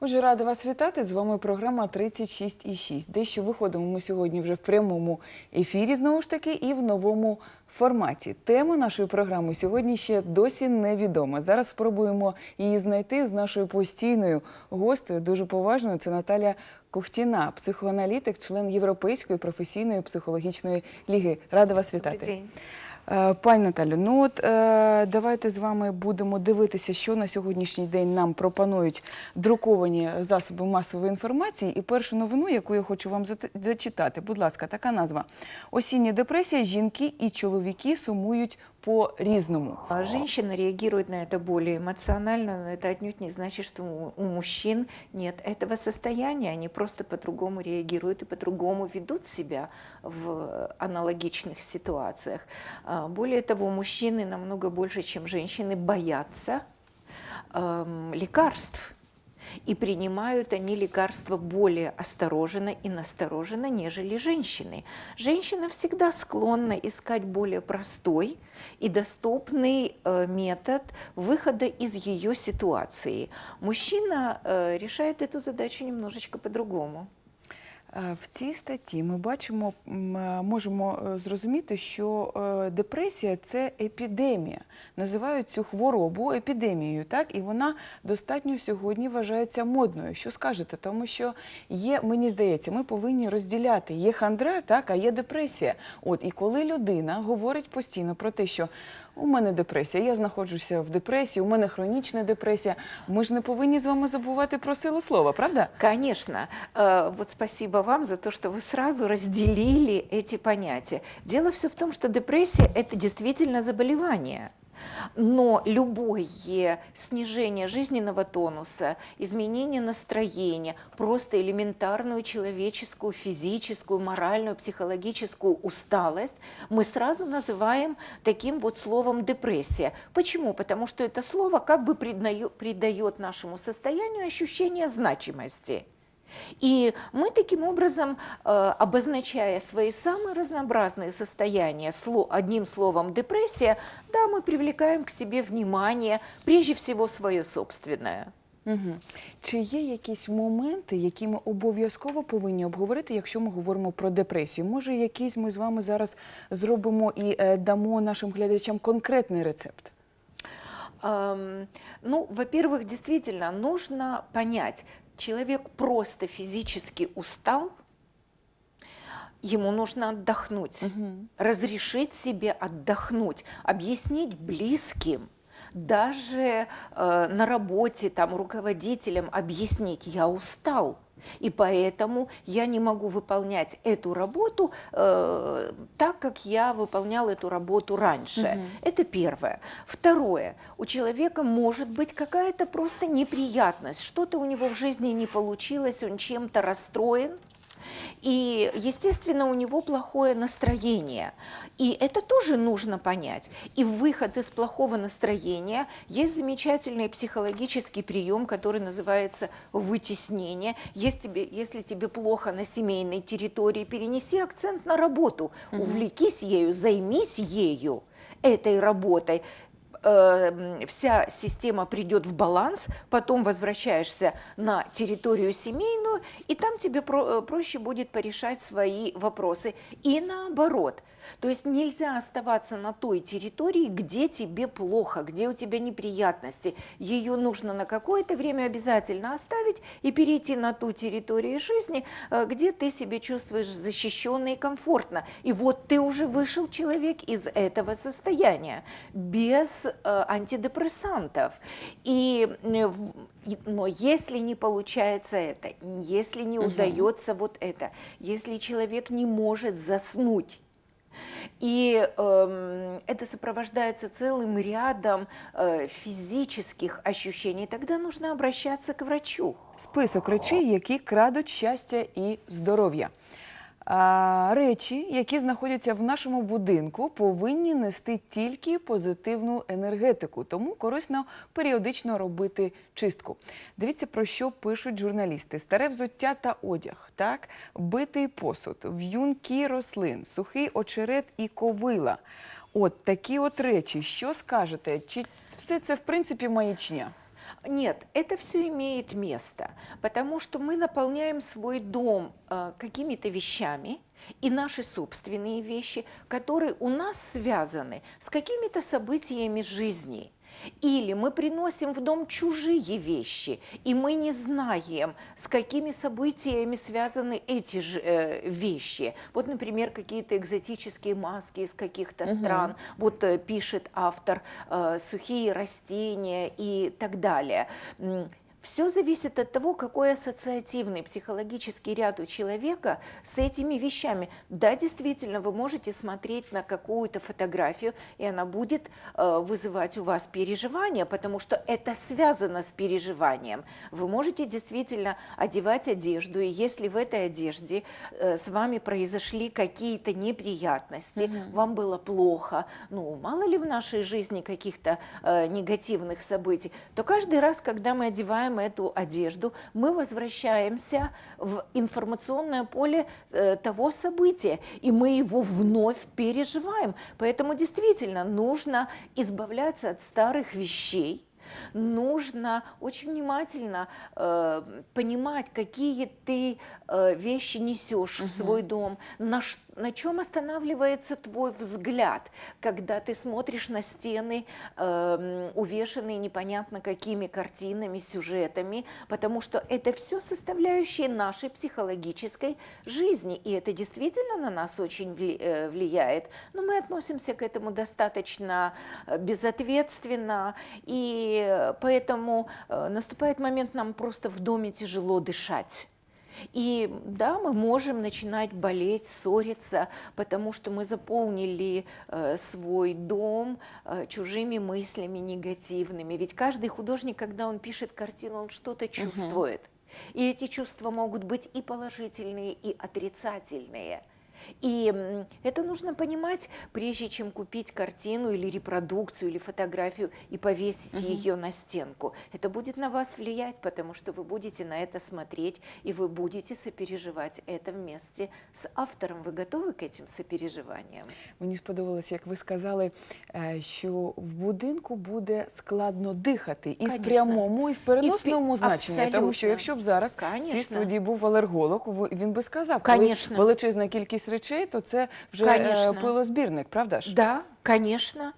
Отже, рада вас вітати. З вами програма 36,6. Дещо виходимо ми сьогодні вже в прямому ефірі, знову ж таки, і в новому форматі. Тема нашої програми сьогодні ще досі невідома. Зараз спробуємо її знайти з нашою постійною гостею, дуже поважною. Це Наталя Ковтіна, психоаналітик, член Європейської професійної психологічної ліги. Рада вас вітати. Добрий день. Е, Пані Наталю, ну от е, давайте з вами будемо дивитися, що на сьогоднішній день нам пропонують друковані засоби масової інформації. І першу новину, яку я хочу вам зачитати, будь ласка, така назва: Осіння депресія. Жінки і чоловіки сумують по-різному. А Женщина реагирует на это более эмоционально, но это отнюдь не значит, что у у мужчин нет этого состояния. Они просто по-другому реагируют и по-другому ведут себя в аналогичных ситуациях. А, Более того, мужчины намного больше, чем женщины, боятся эм, лекарств. И принимают они лекарства более осторожно и настороженно, нежели женщины. Женщина всегда склонна искать более простой и доступный э, метод выхода из ее ситуации. Мужчина э, решает эту задачу немножечко по-другому. Е, В цій статті ми бачимо, е, можемо е, зрозуміти, що депресія це епідемія. Називають цю хворобу епідемією, так і вона достатньо сьогодні вважається модною. Що скажете? Тому що є, мені здається, ми повинні розділяти. Є хандра, так, а є депресія. От і коли людина говорить постійно про те, що у мене депресія, я знаходжуся в депресії, у мене хронічна депресія. Ми ж не повинні з вами забувати про силу слова, правда? Конечно. Э, Вот спасибо вам за то, что вы сразу разделили эти понятия. Дело все в том, что депрессия – это действительно заболевание. Но любое снижение жизненного тонуса, изменение настроения, просто элементарную человеческую, физическую, моральную, психологическую усталость мы сразу называем таким вот словом депрессия. Почему? Потому что это слово как бы придает, нашему состоянию ощущение значимости. И мы таким образом, э, обозначая свои самые разнообразные состояния сло- одним словом депрессия, да, мы привлекаем к себе внимание, прежде всего свое собственное. Угу. Чи є якісь моменти, які ми обов'язково повинні обговорити, якщо ми говоримо про депресію? Може, якийсь ми з вами зараз зробимо і е, дамо нашим глядачам конкретний рецепт? Эм, Ну, во-первых, действительно, нужно понять, человек просто физически устал, ему нужно отдохнуть, разрешить себе отдохнуть, объяснить близким, даже э, на работе, там, руководителям объяснить, я устал. И поэтому я не могу выполнять эту работу э, так, как я выполнял эту работу раньше. Мгм. Это первое. Второе. У человека может быть какая-то просто неприятность, что-то у него в жизни не получилось, он чем-то расстроен. И, естественно, у него плохое настроение. И это тоже нужно понять. И выход из плохого настроения есть замечательный психологический прием, который называется вытеснение. Если тебе, если тебе плохо на семейной территории, перенеси акцент на работу, увлекись ею, займись ею, этой работой э, вся система придет в баланс, потом возвращаешься на территорию семейную, и там тебе про- э, проще будет порешать свои вопросы. И наоборот. То есть нельзя оставаться на той территории, где тебе плохо, где у тебя неприятности. Ее нужно на какое-то время обязательно оставить и перейти на ту территорию жизни, э, где ты себя чувствуешь защищенно и комфортно. И вот ты уже вышел человек из этого состояния без антидепрессантов. И, э, и- но если не получается это, если не Мгм. удается вот это, если человек не может заснуть, и эм, это сопровождается целым рядом э, физических ощущений, тогда нужно обращаться к врачу. Список речей, які крадуть щастя і здоров'я. Речі, які знаходяться в нашому будинку, повинні нести тільки позитивну енергетику, тому корисно періодично робити чистку. Дивіться про що пишуть журналісти: старе взуття та одяг, так, битий посуд, в'юнки рослин, сухий очерет і ковила. От такі от речі. Що скажете? Чи все це в принципі маячня? Нет, это все имеет место, потому что мы наполняем свой дом э, какими-то вещами, и наши собственные вещи, которые у нас связаны с какими-то событиями жизни. Или мы приносим в дом чужие вещи, и мы не знаем, с какими событиями связаны эти же э, вещи. Вот, например, какие-то экзотические маски из каких-то стран. Вот э, пишет автор э, сухие растения и так далее. Все зависит от того, какой ассоциативный психологический ряд у человека с этими вещами. Да, действительно, вы можете смотреть на какую-то фотографию, и она будет э, вызывать у вас переживания, потому что это связано с переживанием. Вы можете действительно одевать одежду, и если в этой одежде э, с вами произошли какие-то неприятности, вам было плохо, ну, мало ли в нашей жизни каких-то э, негативных событий, то каждый раз, когда мы одеваем эту одежду, мы возвращаемся в информационное поле э, того события, и мы его вновь переживаем. Поэтому действительно нужно избавляться от старых вещей, нужно очень внимательно э, понимать, какие ты э, вещи несешь в свой дом, на, ш- на чем останавливается твой взгляд, когда ты смотришь на стены, э, увешанные непонятно какими картинами, сюжетами, потому что это все составляющие нашей психологической жизни, и это действительно на нас очень э, влияет. Но мы относимся к этому достаточно э, безответственно, и э, поэтому наступает момент, нам просто в доме тяжело дышать. И да, мы можем начинать болеть, ссориться, потому что мы заполнили э, свой дом э, чужими мыслями негативными. Ведь каждый художник, когда он пишет картину, он что-то чувствует. И эти чувства могут быть и положительные, и отрицательные. И м, это нужно понимать, прежде чем купить картину или репродукцию, или фотографию и повесить ее на стенку. Это будет на вас влиять, потому что вы будете на это смотреть, и вы будете сопереживать это вместе с автором. Вы готовы к этим сопереживаниям? Мені сподобалось, як ви сказали, е, що в будинку буде складно дихати і в Конечно. прямому, і в переносному І в пі- значенні. Тому що абсолютно. якщо б зараз в цій Конечно. студії був алерголог, ви- він би сказав, коли Конечно. величезна кількість речей, то це вже е, Конечно. пилозбірник, правда ж? Да, конечно.